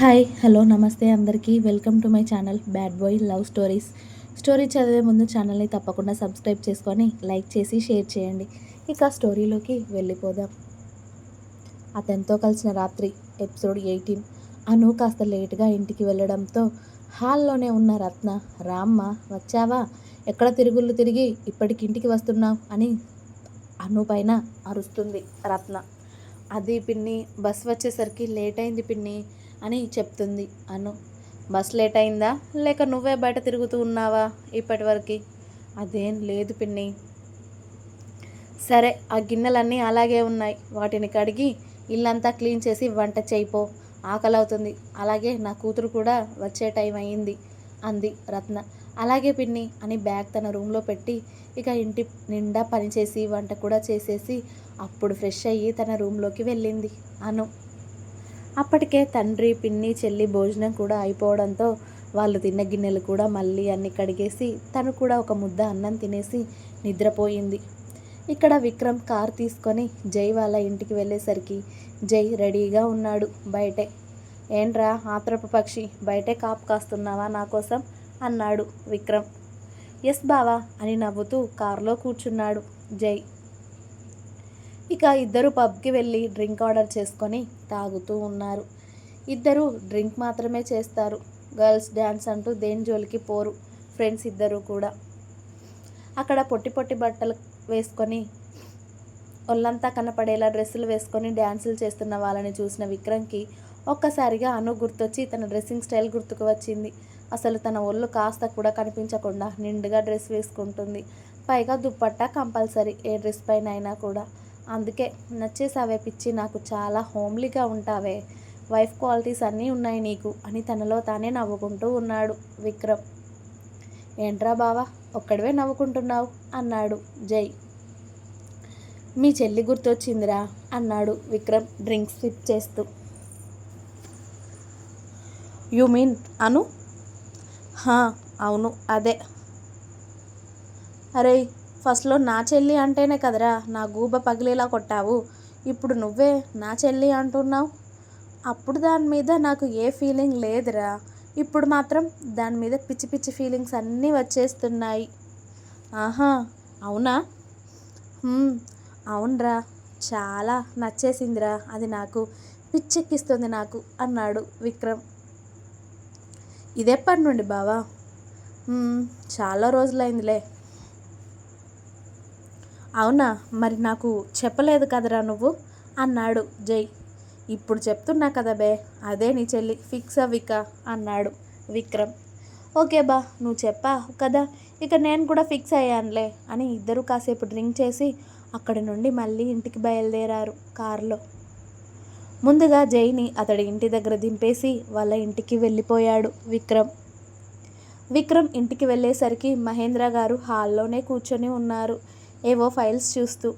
Hi hello namaste అందరికీ. Welcome to my channel bad boy love stories. Story చదివే ముందు ఛానల్ని తప్పకుండా సబ్స్క్రైబ్ చేసుకొని లైక్ చేసి షేర్ చేయండి. ఇక స్టోరీలోకి వెళ్ళిపోదాం. అతనితో కలిసిన రాత్రి ఎపిసోడ్ ఎయిటీన్. అను కాస్త లేటుగా ఇంటికి వెళ్ళడంతో హాల్లోనే ఉన్న రత్న రామ్మ వచ్చావా? ఎక్కడ తిరుగుళ్ళు తిరిగి ఇప్పటికి ఇంటికి వస్తున్నావు? అని అను పైన అరుస్తుంది రత్న. అది పిన్ని బస్ వచ్చేసరికి లేట్ అయింది పిన్ని. అని చెప్తుంది అను. బస్ లేట్ అయిందా? లేక నువ్వే బయట తిరుగుతూ ఉన్నావా ఇప్పటి వరకు అదేం లేదు పిన్ని. సరే ఆ గిన్నెలన్నీ అలాగే ఉన్నాయి. వాటిని కడిగి ఇల్లంతా క్లీన్ చేసి వంట చేయిపో ఆకలి అవుతుంది అలాగే నా కూతురు కూడా వచ్చే టైం అయింది అంది రత్న. అలాగే పిన్ని అని బ్యాగ్ తన రూమ్లో పెట్టి ఇక ఇంటి నిండా పనిచేసి వంట కూడా చేసేసి అప్పుడు ఫ్రెష్ అయ్యి తన రూమ్లోకి వెళ్ళింది అను. అప్పటికే తండ్రి పిన్ని చెల్లి భోజనం కూడా అయిపోవడంతో వాళ్ళు తిన్న గిన్నెలు కూడా మళ్ళీ అన్ని కడిగేసి తను కూడా ఒక ముద్ద అన్నం తినేసి నిద్రపోయింది. ఇక్కడ విక్రమ్ కార్ తీసుకొని జై వాళ్ళ ఇంటికి వెళ్ళేసరికి జై రెడీగా ఉన్నాడు బయటే. ఏంట్రా ఆత్రపు పక్షి బయటే కాపు కాస్తున్నావా నా కోసం? అన్నాడు విక్రమ్. ఎస్ బావా అని నవ్వుతూ కారులో కూర్చున్నాడు జై. ఇక ఇద్దరు పబ్కి వెళ్ళి డ్రింక్ ఆర్డర్ చేసుకొని తాగుతూ ఉన్నారు. ఇద్దరు డ్రింక్ మాత్రమే చేస్తారు. గర్ల్స్ డ్యాన్స్ అంటూ దేని జోలికి పోరు. ఫ్రెండ్స్ ఇద్దరు కూడా. అక్కడ పొట్టి పొట్టి బట్టలు వేసుకొని ఒళ్ళంతా కనపడేలా డ్రెస్సులు వేసుకొని డ్యాన్సులు చేస్తున్న వాళ్ళని చూసిన విక్రమ్కి ఒక్కసారిగా అను గుర్తొచ్చి తన డ్రెస్సింగ్ స్టైల్ గుర్తుకు వచ్చింది. అసలు తన ఒళ్ళు కాస్త కూడా కనిపించకుండా నిండుగా డ్రెస్ వేసుకుంటుంది. పైగా దుప్పట్టా కంపల్సరీ ఏ డ్రెస్ పైన అయినా కూడా. అందుకే నచ్చేసావే పిచ్చి నాకు చాలా హోమ్లీగా ఉంటావే. వైఫ్ క్వాలిటీస్ అన్నీ ఉన్నాయి నీకు అని తనలో తానే నవ్వుకుంటూ ఉన్నాడు విక్రమ్. ఏంట్రా బావా ఒక్కడివే నవ్వుకుంటున్నావు? అన్నాడు జై. మీ చెల్లి గుర్తొచ్చిందిరా అన్నాడు విక్రమ్ డ్రింక్స్ సిప్ చేస్తూ. You mean Anu? అవును అదే. అరే ఫస్ట్లో నా చెల్లి అంటేనే కదరా నా గూబ పగిలేలా కొట్టావు. ఇప్పుడు నువ్వే నా చెల్లి అంటున్నావు. అప్పుడు దాని మీద నాకు ఏ ఫీలింగ్ లేదురా. ఇప్పుడు మాత్రం దాని మీద పిచ్చి పిచ్చి ఫీలింగ్స్ అన్నీ వచ్చేస్తున్నాయి. ఆహా అవునా? అవునరా. చాలా నచ్చేసిందిరా అది నాకు. పిచ్చెక్కిస్తుంది నాకు అన్నాడు విక్రమ్. ఇదెప్పటి నుండి బావా? చాలా రోజులైందిలే. అవునా? మరి నాకు చెప్పలేదు కదరా నువ్వు? అన్నాడు. జై. ఇప్పుడు చెప్తున్నా కదా బే అదే నీ చెల్లి. ఫిక్స్ అవిక అన్నాడు విక్రమ్. ఓకే బా నువ్వు చెప్పా కదా ఇక నేను కూడా ఫిక్స్ అయ్యానులే అని ఇద్దరు కాసేపు డ్రింక్ చేసి అక్కడి నుండి మళ్ళీ ఇంటికి బయలుదేరారు కారులో. ముందుగా జైని అతడి ఇంటి దగ్గర దింపేసి వాళ్ళ ఇంటికి వెళ్ళిపోయాడు విక్రమ్. విక్రమ్ ఇంటికి వెళ్ళేసరికి మహేంద్ర గారు హాల్లోనే కూర్చొని ఉన్నారు. ఏవో ఫైల్స్ చూస్తూ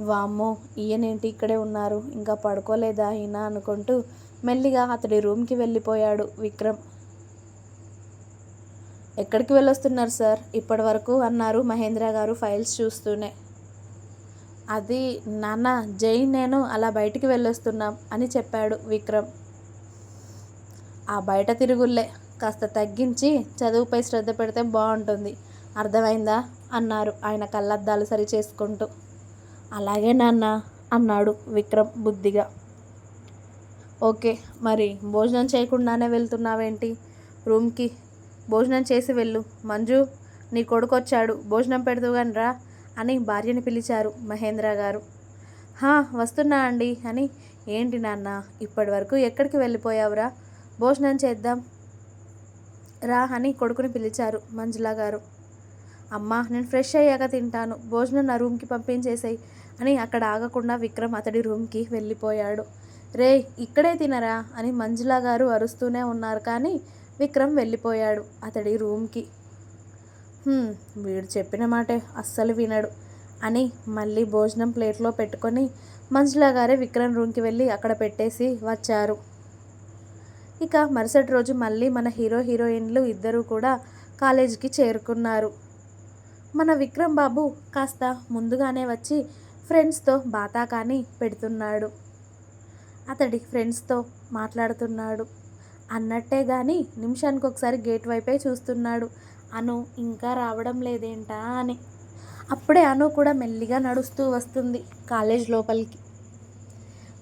వామ్మో ఈయనేంటి ఇక్కడే ఉన్నారు? ఇంకా పడుకోలేదా ఈయన అనుకుంటూ మెల్లిగా అతడి రూమ్కి వెళ్ళిపోయాడు విక్రమ్. ఎక్కడికి వెళ్ళొస్తున్నారు సార్? ఇప్పటి వరకు అన్నారు మహేంద్ర గారు ఫైల్స్ చూస్తూనే. అది నాన్న జై నేను అలా బయటికి వెళ్ళొస్తున్నాం అని చెప్పాడు విక్రమ్. ఆ బయట తిరుగుళ్ళే కాస్త తగ్గించి చదువుపై శ్రద్ధ పెడితే బాగుంటుంది. అర్థమైందా? అన్నారు. ఆయన కళ్ళద్దాలు సరి చేసుకుంటూ అలాగే నాన్న అన్నాడు విక్రమ్ బుద్ధిగా. ఓకే మరి భోజనం చేయకుండానే వెళ్తున్నావేంటి? రూమ్కి భోజనం చేసి వెళ్ళు. మంజు నీ కొడుకు వచ్చాడు భోజనం పెడుతుగాని రా అని భార్యని పిలిచారు మహేంద్ర గారు. హా వస్తున్నా అండి అని. ఏంటి నాన్న ఇప్పటి వరకు ఎక్కడికి వెళ్ళిపోయావురా? భోజనం చేద్దాం రా అని కొడుకుని పిలిచారు మంజులా గారు. అమ్మా నేను ఫ్రెష్ అయ్యాక తింటాను. భోజనం నా రూమ్కి పంపించేసాయి అని అక్కడ ఆగకుండా విక్రమ్ అతడి రూమ్కి వెళ్ళిపోయాడు. రే ఇక్కడే తినరా అని మంజులా గారు అరుస్తూనే ఉన్నారు కానీ విక్రమ్ వెళ్ళిపోయాడు అతడి రూమ్కి. వీడు చెప్పిన మాటే అస్సలు వినడు అని మళ్ళీ భోజనం ప్లేట్లో పెట్టుకొని మంజులా గారే విక్రమ్ రూమ్కి వెళ్ళి అక్కడ పెట్టేసి వచ్చారు. ఇక మరుసటి రోజు మళ్ళీ మన హీరో హీరోయిన్లు ఇద్దరూ కూడా కాలేజీకి చేరుకున్నారు. మన విక్రమ్ బాబు కాస్త ముందుగానే వచ్చి ఫ్రెండ్స్తో బాతా కానీ పెడుతున్నాడు. అతడి ఫ్రెండ్స్తో మాట్లాడుతున్నాడు. అన్నట్టే కానీ నిమిషానికి ఒకసారి గేట్ వైపే చూస్తున్నాడు. అను ఇంకా రావడం లేదేంటా అని. అప్పుడే అను కూడా మెల్లిగా నడుస్తూ వస్తుంది కాలేజ్ లోపలికి.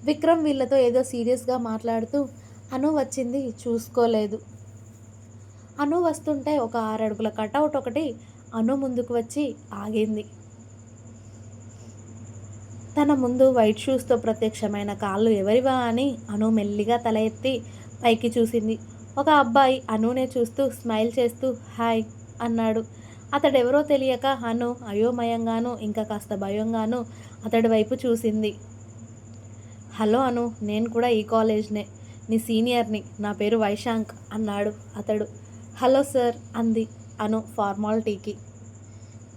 విక్రమ్ వీళ్ళతో ఏదో సీరియస్గా మాట్లాడుతూ అను వచ్చింది చూసుకోలేదు. అను వస్తుంటే ఒక ఆరడుగుల కటౌట్ ఒకటి అను ముందుకు వచ్చి ఆగింది. తన ముందు వైట్ షూస్తో ప్రత్యక్షమైన కాళ్ళు ఎవరివా అని అను మెల్లిగా తల ఎత్తి పైకి చూసింది. ఒక అబ్బాయి అనునే చూస్తూ స్మైల్ చేస్తూ హాయ్ అన్నాడు. అతడెవరో తెలియక అను అయోమయంగాను ఇంకా కాస్త భయంగాను అతడి వైపు చూసింది. హలో అను నేను కూడా ఈ కాలేజ్నే నీ సీనియర్ని నా పేరు వైశాంక్ అన్నాడు అతడు. హలో సార్ అంది. అను ఫార్మాలిటీకి.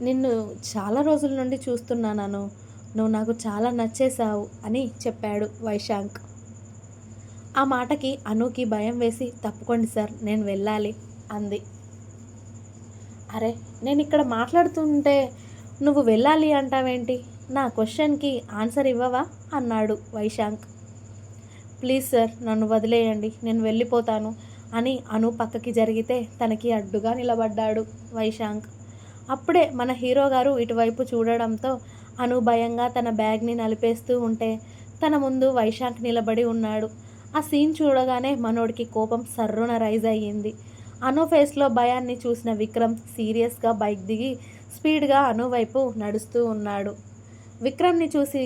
నిన్ను చాలా రోజుల నుండి చూస్తున్నాను నువ్వు నాకు చాలా నచ్చేశావు అని చెప్పాడు వైశాంక్. ఆ మాటకి అనుకి భయం వేసి తప్పుకోండి సార్ నేను వెళ్ళాలి అంది. అరే నేను ఇక్కడ మాట్లాడుతుంటే నువ్వు వెళ్ళాలి అంటావేంటి? నా క్వశ్చన్కి ఆన్సర్ ఇవ్వవా? అన్నాడు వైశాంక్. ప్లీజ్ సార్ నన్ను వదిలేయండి నేను వెళ్ళిపోతాను. అని అను పక్కకి జరిగితే తనకి అడ్డుగా నిలబడ్డాడు వైశాంక్. అప్పుడే మన హీరో గారు ఇటువైపు చూడడంతో అను భయంగా తన బ్యాగ్ని నలిపేస్తూ ఉంటే తన ముందు వైశాంక్ నిలబడి ఉన్నాడు. ఆ సీన్ చూడగానే మనోడికి కోపం సర్రున రైజ్ అయ్యింది. అను ఫేస్లో భయాన్ని చూసిన విక్రమ్ సీరియస్గా బైక్ దిగి స్పీడ్గా అను వైపు నడుస్తూ ఉన్నాడు. విక్రమ్ని చూసి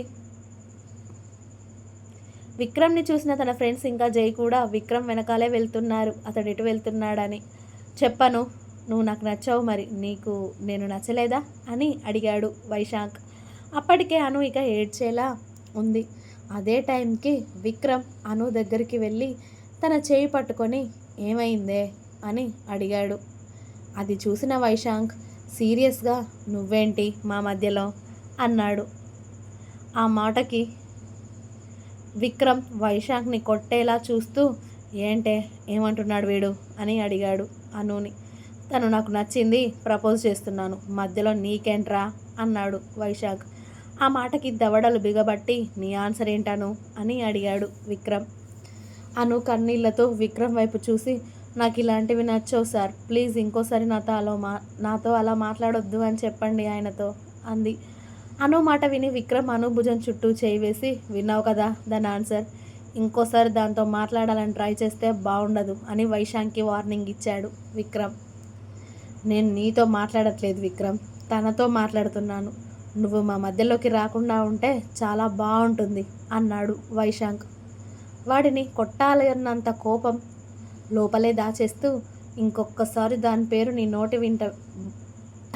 విక్రమ్ని చూసిన తన ఫ్రెండ్స్ ఇంకా జై కూడా విక్రమ్ వెనకాలే వెళ్తున్నారు అతడు ఎటు వెళ్తున్నాడని. చెప్పను నువ్వు నాకు నచ్చావు మరి నీకు నేను నచ్చలేదా? అని అడిగాడు వైశాంక్ అప్పటికే అను ఇక ఏడ్చేలా ఉంది. అదే టైంకి విక్రమ్ అను దగ్గరికి వెళ్ళి తన చేయి పట్టుకొని ఏమైందే? అని అడిగాడు. అది చూసిన వైశాంక్ సీరియస్గా నువ్వేంటి మా మధ్యలో? అన్నాడు. ఆ మాటకి విక్రమ్ వైశాఖ్ని కొట్టేలా చూస్తూ ఏంటే ఏమంటున్నాడు వీడు? అని అడిగాడు అనుని. తను నాకు నచ్చింది ప్రపోజ్ చేస్తున్నాను మధ్యలో నీకేంట్రా? అన్నాడు వైశాఖ్. ఆ మాటకి దవడలు బిగబట్టి నీ ఆన్సర్ ఏంటాను? అని అడిగాడు విక్రమ్. అను కన్నీళ్ళతో విక్రమ్ వైపు చూసి నాకు ఇలాంటివి నచ్చవు సార్ ప్లీజ్ ఇంకోసారి నాతో అలా మా నాతో అలా మాట్లాడొద్దు అని చెప్పండి ఆయనతో అంది. అను మాట విని విక్రమ్ అను భుజం చుట్టూ చేయి వేసి విన్నావు కదా దాని ఆన్సర్ ఇంకోసారి దాంతో మాట్లాడాలని ట్రై చేస్తే బాగుండదు అని వైశాంక్కి వార్నింగ్ ఇచ్చాడు విక్రమ్. నేను నీతో మాట్లాడట్లేదు విక్రమ్ తనతో మాట్లాడుతున్నాను. నువ్వు మా మధ్యలోకి రాకుండా ఉంటే చాలా బాగుంటుంది అన్నాడు వైశాంక్. వాడిని కొట్టాలి అన్నంత కోపం లోపలే దాచేస్తూ ఇంకొకసారి దాని పేరు నీ నోటి వింట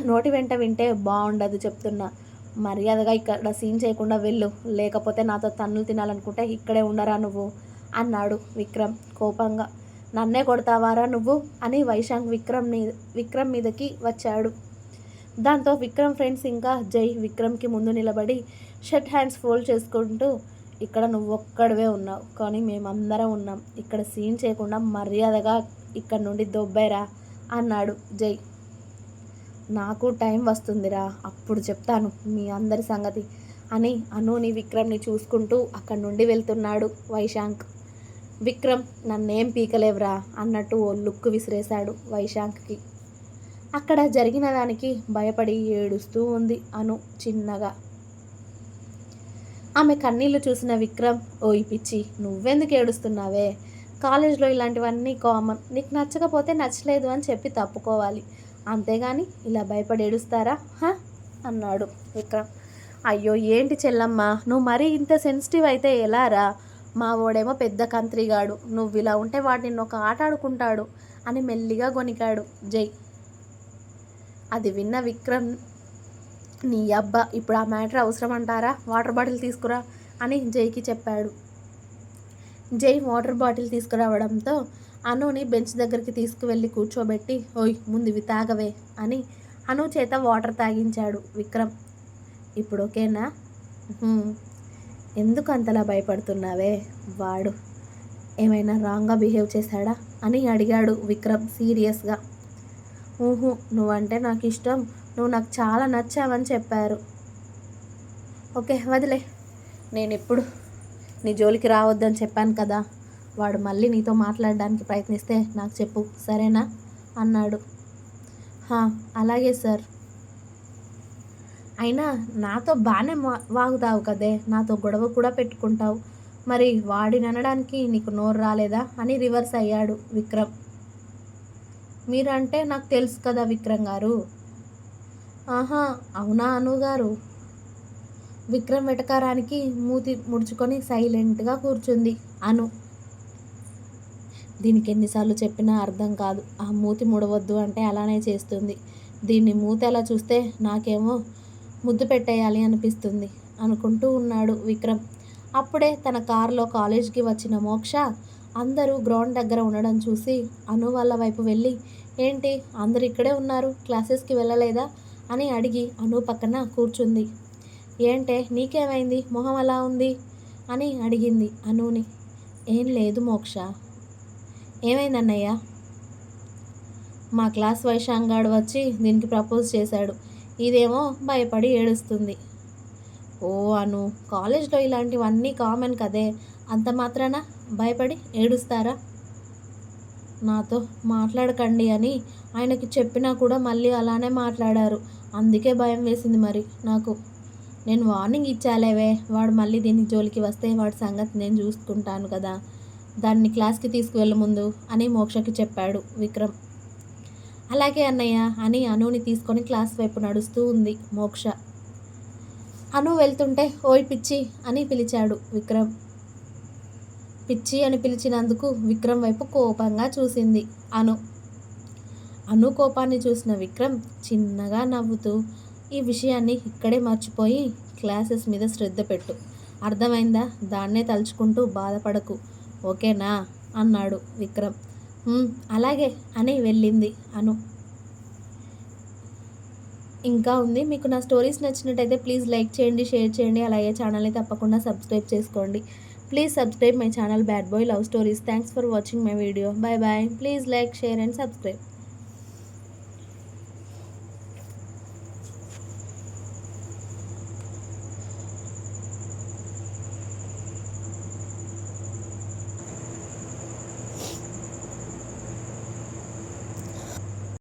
నోటి వెంట వింటే బాగుండదు చెప్తున్నా. మర్యాదగా ఇక్కడ సీన్ చేయకుండా వెళ్ళు. లేకపోతే నాతో తన్నులు తినాలనుకుంటే ఇక్కడే ఉండరా నువ్వు? అన్నాడు విక్రమ్ కోపంగా. నన్నే కొడతావారా నువ్వు? అని వైశాంక్ విక్రమ్ విక్రమ్ మీదకి వచ్చాడు. దాంతో విక్రమ్ ఫ్రెండ్స్ ఇంకా జై విక్రమ్కి ముందు నిలబడి షర్ట్ హ్యాండ్స్ ఫోల్డ్ చేసుకుంటూ ఇక్కడ నువ్వు ఒక్కడవే ఉన్నావు కానీ మేమందరం ఉన్నాం. ఇక్కడ సీన్ చేయకుండా మర్యాదగా ఇక్కడ నుండి దొబ్బైరా? అన్నాడు జై. నాకు టైం వస్తుందిరా అప్పుడు చెప్తాను మీ అందరి సంగతి. అని అనుని విక్రమ్ని చూసుకుంటూ అక్కడి నుండి వెళ్తున్నాడు వైశాంక్. విక్రమ్ నన్నేం పీకలేవురా అన్నట్టు ఓ లుక్ విసిరేశాడు వైశాంక్కి. అక్కడ జరిగిన దానికి భయపడి ఏడుస్తూ ఉంది అను చిన్నగా. ఆమె కన్నీళ్ళు చూసిన విక్రమ్ ఓ పిచ్చి నువ్వెందుకు ఏడుస్తున్నావే? కాలేజ్లో ఇలాంటివన్నీ కామన్. నీకు నచ్చకపోతే నచ్చలేదు అని చెప్పి తప్పుకోవాలి. అంతేగాని ఇలా భయపడి ఏడుస్తారా? హ? అన్నాడు విక్రమ్. అయ్యో ఏంటి చెల్లమ్మ? నువ్వు మరీ ఇంత సెన్సిటివ్ అయితే ఎలా రా? మా వాడేమో పెద్ద కంత్రిగాడు. నువ్వు ఇలా ఉంటే వాడిని ఒక ఆట ఆడుకుంటాడు అని మెల్లిగా గొనికాడు జై. అది విన్న విక్రమ్ నీ అబ్బా ఇప్పుడు ఆ మ్యాటర్ అవసరం అంటారా వాటర్ బాటిల్ తీసుకురా అని జైకి చెప్పాడు. జై వాటర్ బాటిల్ తీసుకురావడంతో అనుని బెంచ్ దగ్గరికి తీసుకువెళ్ళి కూర్చోబెట్టి ఓయ్ ముందు ఇవి తాగవే అని అను చేత వాటర్ తాగించాడు విక్రమ్. ఇప్పుడు ఓకేనా? ఎందుకు అంతలా భయపడుతున్నావే? వాడు ఏమైనా రాంగ్గా బిహేవ్ చేశాడా? అని అడిగాడు విక్రమ్ సీరియస్గా. ఊహు నువ్వంటే నాకు ఇష్టం. నువ్వు నాకు చాలా నచ్చావని చెప్పారు. ఓకే వదిలే. నేను ఇప్పుడు నీ జోలికి రావద్దని చెప్పాను కదా. వాడు మళ్ళీ నీతో మాట్లాడడానికి ప్రయత్నిస్తే నాకు చెప్పు సరేనా? అన్నాడు. "హా, అలాగే సార్. అయినా నాతో బాగానే వాగుతావు కదే నాతో గొడవ కూడా పెట్టుకుంటావు. మరి వాడిని అనడానికి నీకు నోరు రాలేదా? అని రివర్స్ అయ్యాడు విక్రమ్. మీరంటే నాకు తెలుసు కదా విక్రమ్ గారు. ఆహా అవునా అను గారు? విక్రమ్ వెటకారానికి మూతి ముడుచుకొని సైలెంట్గా కూర్చుంది అను. దీనికి ఎన్నిసార్లు చెప్పినా అర్థం కాదు. ఆ మూతి ముడవద్దు అంటే అలానే చేస్తుంది. దీన్ని మూత ఎలా చూస్తే నాకేమో ముద్దు పెట్టేయాలి అనిపిస్తుంది అనుకుంటూ ఉన్నాడు విక్రమ్. అప్పుడే తన కారులో కాలేజ్కి వచ్చిన మోక్ష అందరూ గ్రౌండ్ దగ్గర ఉండడం చూసి అను వాళ్ళ వైపు వెళ్ళి ఏంటి అందరు ఇక్కడే ఉన్నారు? క్లాసెస్కి వెళ్ళలేదా? అని అడిగి అను పక్కన కూర్చుంది. ఏంటే నీకేమైంది? మొహం అలా ఉంది? అని అడిగింది అనుని. ఏం లేదు మోక్ష. ఏమైందన్నయ్యా మా క్లాస్ వైశాంగాడు వచ్చి దీనికి ప్రపోజ్ చేశాడు. ఇదేమో భయపడి ఏడుస్తుంది. ఓ అను కాలేజ్లో ఇలాంటివన్నీ కామన్ కదే. అంత మాత్రాన భయపడి ఏడుస్తారా? నాతో మాట్లాడకండి అని ఆయనకి చెప్పినా కూడా మళ్ళీ అలానే మాట్లాడారు. అందుకే భయం వేసింది మరి నాకు. నేను వార్నింగ్ ఇచ్చాలేవే వాడు మళ్ళీ దీని జోలికి వస్తే వాడి సంగతి నేను చూసుకుంటాను కదా. దాన్ని క్లాస్కి తీసుకువెళ్ళ ముందు అని మోక్షకి చెప్పాడు విక్రమ్. అలాగే అన్నయ్య అని అనుని తీసుకొని క్లాస్ వైపు నడుస్తూ ఉంది మోక్ష. అను వెళ్తుంటే ఓయ్ పిచ్చి అని పిలిచాడు విక్రమ్. పిచ్చి అని పిలిచినందుకు విక్రమ్ వైపు కోపంగా చూసింది అను. అను కోపాన్ని చూసిన విక్రమ్ చిన్నగా నవ్వుతూ ఈ విషయాన్ని ఇక్కడే మర్చిపోయి క్లాసెస్ మీద శ్రద్ధ పెట్టు. అర్థమైందా? దాన్నే తలుచుకుంటూ బాధపడకు. ఓకేనా? అన్నాడు విక్రమ్. అలాగే అని వెళ్ళింది అను. ఇంకా ఉంది. మీకు నా స్టోరీస్ నచ్చినట్టయితే ప్లీజ్ లైక్ చేయండి షేర్ చేయండి. అలాగే ఛానల్ని తప్పకుండా సబ్స్క్రైబ్ చేసుకోండి. Please subscribe my channel bad boy love stories. Thanks for watching my video. Bye bye. Please like share and subscribe.